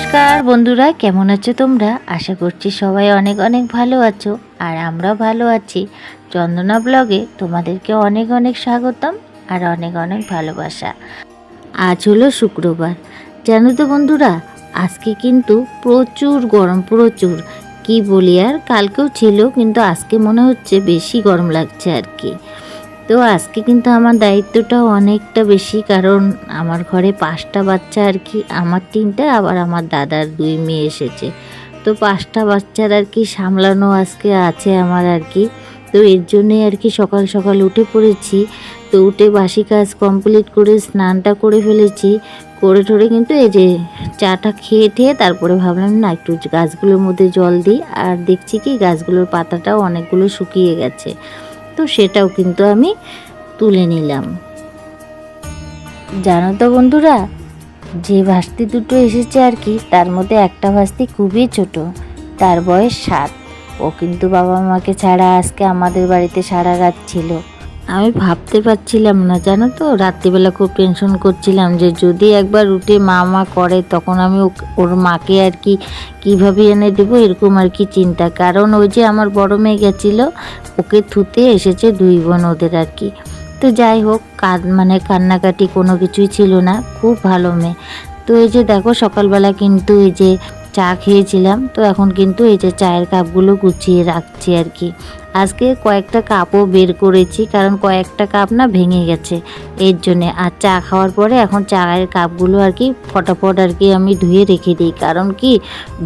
নমস্কার বন্ধুরা, কেমন আছো তোমরা? আশা করছি সবাই অনেক অনেক ভালো আছো আর আমরাও ভালো আছি। চন্দনা ব্লগে তোমাদেরকে অনেক অনেক স্বাগতম আর অনেক অনেক ভালোবাসা। আজ হলো শুক্রবার। জানো তো বন্ধুরা, আজকে কিন্তু প্রচুর গরম, প্রচুর। কি বলি আর, কালকেও ছিল, কিন্তু আজকে মনে হচ্ছে বেশি গরম লাগছে আর কি। তো আজকে কিন্তু আমার দায়িত্বটাও অনেকটা বেশি, কারণ আমার ঘরে পাঁচটা বাচ্চা আর কি, আমার তিনটা আবার আমার দাদার দুই মেয়ে এসেছে। তো পাঁচটা বাচ্চার আর কি সামলানো আজকে আছে আমার আর কি। তো এর জন্যে আর কি সকাল সকাল উঠে পড়েছি, তো উঠে বাসি কাজ কমপ্লিট করে স্নানটা করে ফেলেছি, করে ঠরে কিন্তু এই যে চাটা খেয়ে ঠেয়ে তারপরে ভাবলাম, না, একটু গাছগুলোর মধ্যে জল দিই। আর দেখছি কি গাছগুলোর পাতাটাও অনেকগুলো শুকিয়ে গেছে। তো সেটাও কিন্তু আমি তুলে নিলাম। জানো তো বন্ধুরা, যে ভাস্তি দুটো এসেছে আর কি, তার মধ্যে একটা ভাস্তি খুবই ছোট, তার বয়স সাত। ও কিন্তু বাবা মাকে ছাড়া আজকে আমাদের বাড়িতে সারা রাত ছিল। আমি ভাবতে পারছিলাম না, জানো তো? রাত্রিবেলা খুব টেনশন করছিলাম যে যদি একবার উঠে মা মা করে, তখন আমি ওর মাকে আর কি, কীভাবে এনে দেবো এরকম আর কি চিন্তা। কারণ ওই যে আমার বড় মেয়ে গেছিল, ওকে থুতে এসেছে দুই বোন ওদের আর কি। তো যাই হোক কাদ মানে কান্নাকাটি কোনো কিছুই ছিল না, খুব ভালো মেয়ে। তো এই যে দেখো, সকালবেলা কিন্তু এই যে চা খেয়েছিলাম, তো এখন কিন্তু এই যে চায়ের কাপগুলো গুছিয়ে রাখছি আর কি। আজকে কয়েকটা কাপও বের করেছি, কারণ কয়েকটা কাপ না ভেঙে গেছে। এর জন্যে। আর চা খাওয়ার পরে এখন চায়ের কাপগুলো আর কি ফটাফট আর কি আমি ধুয়ে রেখে দিই, কারণ কি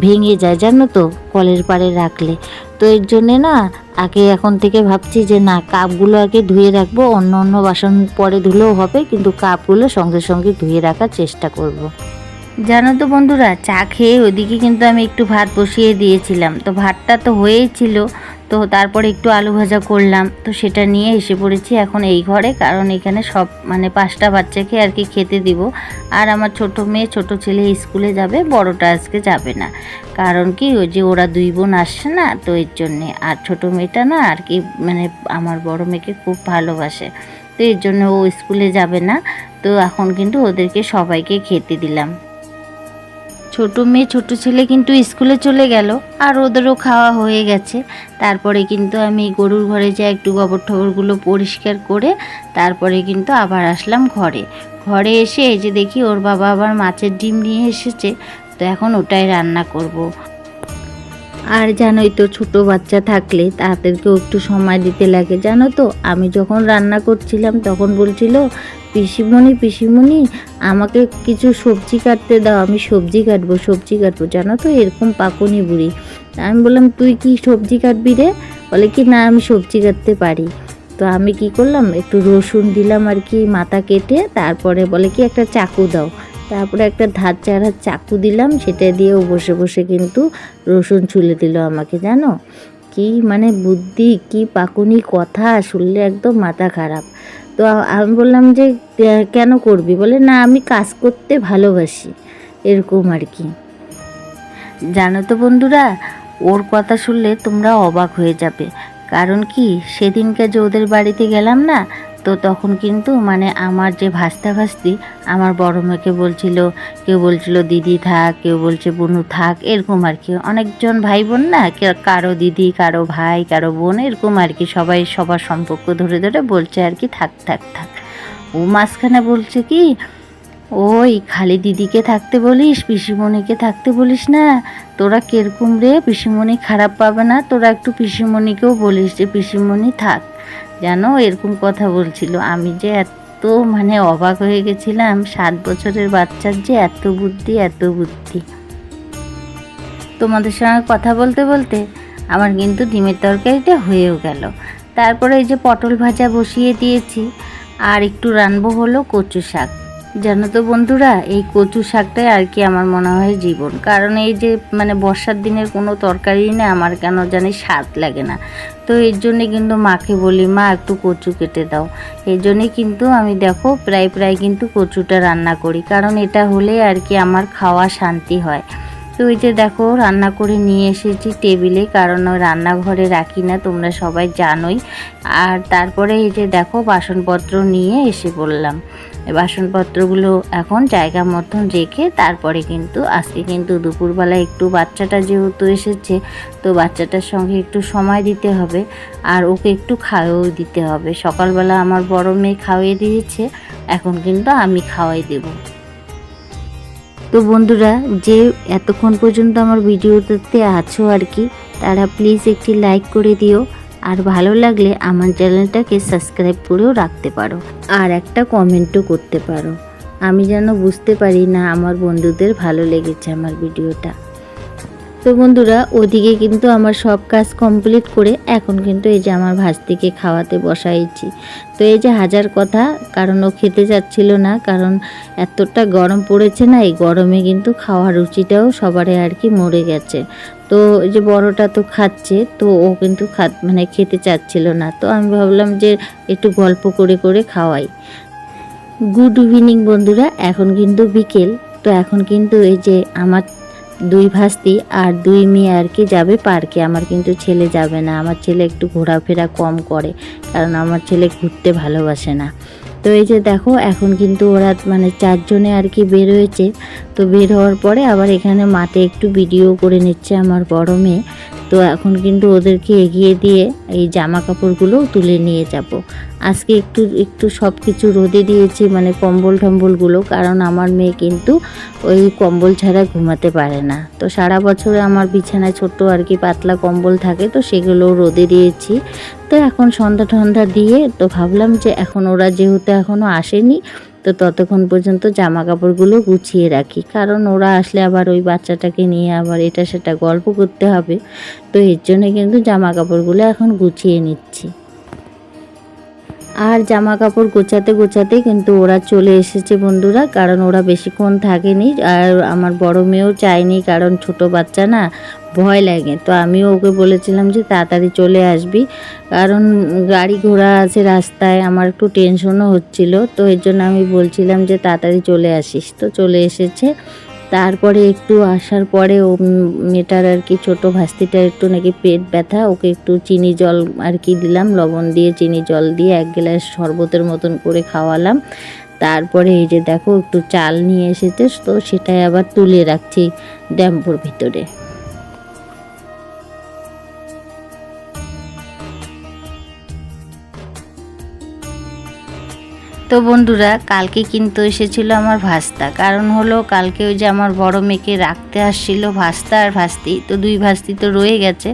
ভেঙে যায়, জানো তো, কলের পাড়ে রাখলে। তো এর জন্যে না, আগে এখন থেকে ভাবছি যে না, কাপগুলো আগে ধুয়ে রাখব, অন্য অন্য বাসন পরে ধুলেও হবে, কিন্তু কাপগুলো সঙ্গে সঙ্গে ধুয়ে রাখার চেষ্টা করব। জানো তো বন্ধুরা, চা খেয়ে ওদিকে কিন্তু আমি একটু ভাত বসিয়ে দিয়েছিলাম। তো ভাতটা তো হয়েই ছিল, তো তারপরে একটু আলু ভাজা করলাম। তো সেটা নিয়ে এসে পড়েছি এখন এই ঘরে, কারণ এখানে সব মানে পাঁচটা বাচ্চাকে আর কি খেতে দিব। আর আমার ছোট মেয়ে, ছোট ছেলে স্কুলে যাবে, বড়টা আজকে যাবে না। কারণ কি, ওই যে ওরা দুই বোন আসছে না, তো এর জন্যে। আর ছোট মেয়েটা না, আর কি মানে আমার বড় মেয়েকে খুব ভালোবাসে। তো এর জন্য ও স্কুলে যাবে না, তো এখন কিন্তু ওদেরকে সবাইকে খেতে দিলাম। ছোট মেয়ে, ছোট ছেলে কিন্তু স্কুলে চলে গেল আর ওদেরও খাওয়া হয়ে গেছে তারপরে কিন্তু আমি গরুর ঘরে যাই, একটু গোবর ঠবরগুলো পরিষ্কার করে তারপরে কিন্তু আবার আসলাম ঘরে ঘরে এসে এই যে দেখি ওর বাবা আবার মাছের ডিম নিয়ে এসেছে, তো এখন ওটাই রান্না করব। আর জানোই তো ছোট বাচ্চা থাকলে তাদেরকেও একটু সময় দিতে লাগে, জানো তো? আমি যখন রান্না করছিলাম তখন বলছিল, পিসিমণি পিসিমণি, আমাকে কিছু সবজি কাটতে দাও, আমি সবজি কাটবো সবজি কাটবো। জানো তো? এরকম পাকুনি বুড়ি। আমি বললাম, তুই কি সবজি কাটবি রে? বলে কি, না, আমি সবজি কাটতে পারি। তো আমি কি করলাম, একটু রসুন দিলাম আর কি মাথা কেটে, তারপরে বলে কি, একটা চাকু দাও। তারপরে একটা ধার চারা চাকু দিলাম, সেটা দিয়েও বসে বসে কিন্তু রসুন ছুলে দিল আমাকে, জানো? কি মানে বুদ্ধি, কি পাকুনি কথা, শুনলে একদম মাথা খারাপ। তো আমি বললাম যে কেন করবি? বলে, না, আমি কাজ করতে ভালোবাসি। এরকম আর কি। জানো তো বন্ধুরা, ওর কথা শুনলে তোমরা অবাক হয়ে যাবে। কারণ কি, সেদিনকে যে ওদের বাড়িতে গেলাম না তো তখন কিন্তু মানে আমার যে ভাস্তা ভাস্তি আমার বড় মেয়েকে বলছিল, কেউ বলছিল, দিদি থাক কেউ বলছে, বোনু থাক এরকম আর কি। অনেকজন ভাই বোন না কারও দিদি, কারও ভাই, কারও বোন, এরকম আর কি। সবাই সবার সম্পর্ক ধরে ধরে বলছে আর কি, থাক থাক থাক। ও মাঝখানে বলছে কি, ওই খালি দিদিকে থাকতে বলিস, পিসিমণিকে থাকতে বলিস না। তোরা কীরকম রে, পিসিমণি খারাপ পাবে না, তোরা একটু পিসিমণিকেও বলিস যে, পিসিমণি থাক। জানো, এরকম কথা বলছিল। আমি যে এত মানে অবাক হয়ে গেছিলাম, সাত বছরের বাচ্চার যে এত বুদ্ধি এত বুদ্ধি। তোমাদের সঙ্গে কথা বলতে বলতে আমার কিন্তু ডিমের তরকারিটা হয়েও গেল। তারপরে এই যে পটল ভাজা বসিয়ে দিয়েছি, আর একটু রানবো হলো কচু শাক জানো তো বন্ধুরা, এই কচু শাকটাই আর কি আমার মনে হয় জীবন। কারণ এই যে মানে বর্ষার দিনের কোনো তরকারি না, আমার কেন জানি স্বাদ লাগে না। তো এর জন্যে কিন্তু মাকে বলি, মা, একটু কচু কেটে দাও। এই জন্যে কিন্তু আমি দেখো, প্রায় প্রায় কিন্তু কচুটা রান্না করি। কারণ এটা হলে আর কি আমার খাওয়া শান্তি হয়। তো ওই যে দেখো, রান্না করে নিয়ে এসেছি টেবিলে, কারণ রান্নাঘরে রাখি না, তোমরা সবাই জানোই। আর তারপরে এই যে দেখো, বাসনপত্র নিয়ে এসে পড়লাম। বাসনপত্রগুলো এখন জায়গা মতন রেখে তারপরে কিন্তু আজকে কিন্তু দুপুরবেলা একটু বাচ্চাটা যেহেতু এসেছে, তো বাচ্চাটার সঙ্গে একটু সময় দিতে হবে আর ওকে একটু খাওয়াও দিতে হবে। সকালবেলা আমার বড় মেয়ে খাওয়িয়ে দিয়েছে, এখন কিন্তু আমি খাওয়াই দেবো। তো বন্ধুরা, যে এতক্ষণ পর্যন্ত আমার ভিডিওতে আছো আর কি, তারা প্লিজ একটি লাইক করে দিও। আর ভালো লাগলে আমার চ্যানেলটাকে সাবস্ক্রাইব করেও রাখতে পারো। আর একটা কমেন্টও করতে পারো। আমি যেন বুঝতে পারি না আমার বন্ধুদের ভালো লেগেছে আমার ভিডিওটা। তো বন্ধুরা, ওদিকে কিন্তু আমার সব কাজ কমপ্লিট করে এখন কিন্তু এই যে আমার ভাস্তিকে খাওয়াতে বসাইছি। তো এই যে হাজার কথা, কারণ ও খেতে যাচ্ছিল না, কারণ এতটা গরম পড়েছে না, এই গরমে কিন্তু খাওয়ার রুচিটাও সবারই আর কি মরে গেছে। তো যে বড়টা তো খাচ্ছে, তো ও কিন্তু খা মানে খেতে চাচ্ছিল না। তো আমি ভাবলাম যে একটু গল্প করে করে খাওয়াই। গুড ইভিনিং বন্ধুরা, এখন কিন্তু বিকেল, তো এখন কিন্তু এই যে আমার দুই ভাস্তি আর দুই মেয়ে আর কি যাবে পার্কে। আমার কিন্তু ছেলে যাবে না। আমার ছেলে একটু ঘোরাফেরা কম করে, কারণ আমার ছেলে ঘুরতে ভালোবাসে না। তো এই যে দেখো, এখন কিন্তু ওরা মানে চারজনে আর কি বের হয়েছে। তো বের হওয়ার পরে আবার এখানে মাঠে একটু ভিডিও করে নিচ্ছে আমার বড় মেয়ে। তো এখন কিন্তু ওদেরকে এগিয়ে দিয়ে এই জামা কাপড়গুলো তুলে নিয়ে যাব। আজকে একটু একটু সব কিছু রোদে দিয়েছি মানে কম্বল টম্বলগুলো, কারণ আমার মেয়ে কিন্তু ওই কম্বল ছাড়া ঘুমাতে পারে না। তো সারা বছরে আমার বিছানায় ছোট্ট আর কি পাতলা কম্বল থাকে, তো সেগুলো রোদে দিয়েছি। তো এখন সন্ধ্যা ঠন্ধ্যা দিয়ে তো ভাবলাম যে এখন ওরা যেহেতু এখনও আসেনি তো ততক্ষণ পর্যন্ত জামা কাপড়গুলো গুছিয়ে রাখি। কারণ ওরা আসলে আবার ওই বাচ্চাটাকে নিয়ে আবার এটা সেটা গল্প করতে হবে। তো এর জন্য কিন্তু জামা কাপড়গুলো এখন গুছিয়ে নিচ্ছি। আর জামা কাপড় গোছাতে গোছাতে কিন্তু ওরা চলে এসেছে বন্ধুরা, কারণ ওরা বেশিক্ষণ থাকেনি আর আমার বড় মেয়েও চায়নি কারণ ছোট বাচ্চা না, ভয় লাগে। তো আমিও ওকে বলেছিলাম যে তাড়াতাড়ি চলে আসবি, কারণ গাড়ি ঘোড়া আছে রাস্তায়, আমার একটু টেনশনও হচ্ছিল, তো এর জন্য আমি বলছিলাম যে তাড়াতাড়ি চলে আসিস। তো চলে এসেছে। তারপরে একটু আসার পরে ও মেটার আর কি ছোটো ভাস্তিটার একটু নাকি পেট ব্যথা, ওকে একটু চিনি জল আর কি দিলাম, লবণ দিয়ে চিনি জল দিয়ে এক গ্লাস শরবতের মতন করে খাওয়ালাম। তারপরে এই যে দেখো একটু চাল নিয়ে এসেছে, তো সেটাই আবার তুলে রাখছি ড্যাম্পোর ভিতরে। তো বন্ধুরা, কালকে কিন্তু এসেছিল আমার ভাস্তা। কারণ হলো, কালকে ওই যে আমার বড় মেয়েকে রাখতে আসছিল ভাস্তা আর ভাস্তি, তো দুই ভাস্তি তো রয়ে গেছে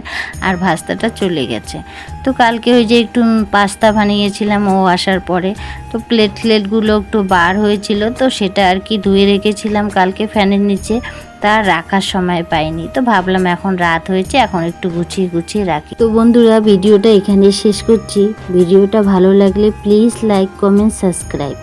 আর ভাস্তাটা চলে গেছে। তো কালকে ওই যে একটু পাস্তা বানিয়েছিলাম, ও আসার পরে। তো প্লেট প্লেটগুলো একটু বার হয়েছিল, তো সেটা আর কি ধুয়ে রেখেছিলাম কালকে ফ্যানের নিচে। তা রাখার সময় পাইনি। তো ভাবলাম এখন রাত হয়েছে, এখন একটু গুছিয়ে গুছিয়ে রাখি। তো বন্ধুরা, ভিডিওটা এখানে শেষ করছি। ভিডিওটা ভালো লাগলে প্লিজ লাইক কমেন্ট সাবস্ক্রাইব